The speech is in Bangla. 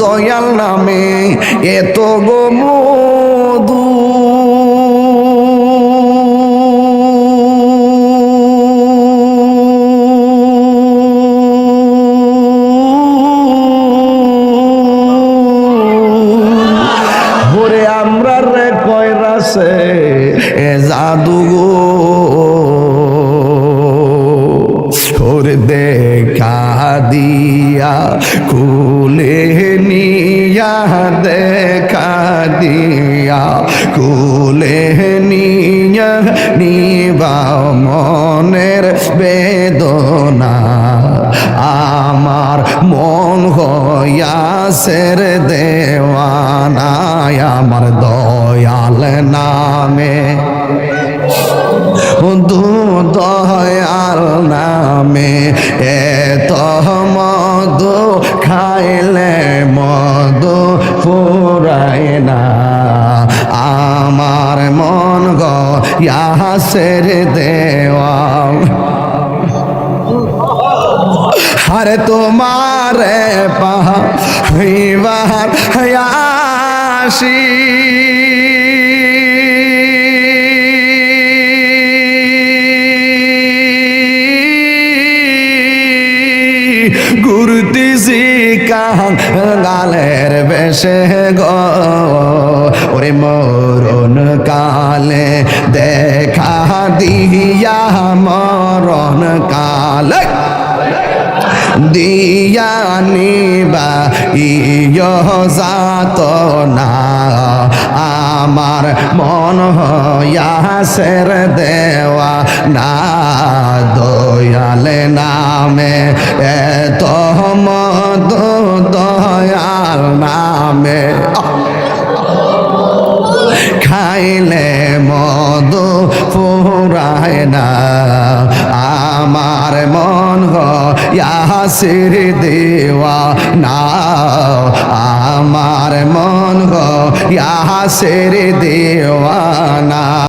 দয়াল নামে এত গো মধু। আমরা রে কয়রাছে এ দিয়া কুলে নিয়া দেখা দিয়া, কুলে নিয়া নিবা মনের বেদনা। আমার মন হইয়াছের দেওয়ানায় আমার দয়াল নামে। দু মধু খাইলে মধু ফুরায় না। আমার মন গাছের দেওয়া আরে তোমার পাহার হাসি গুরুতিসি কাঙ্গালের বেশে গো। ওরে মরণ কালে দেখা দিয়া, মরণ কালে দিয়া নিবা ইয় যাত না আমার মন হয়াসের দেওয়া না দয়ালে নামে খাইলে মদ ফুরায় না। আমার মন ইয়াসির দেওয়া না আমার মন ইয়াসির দেওয়া না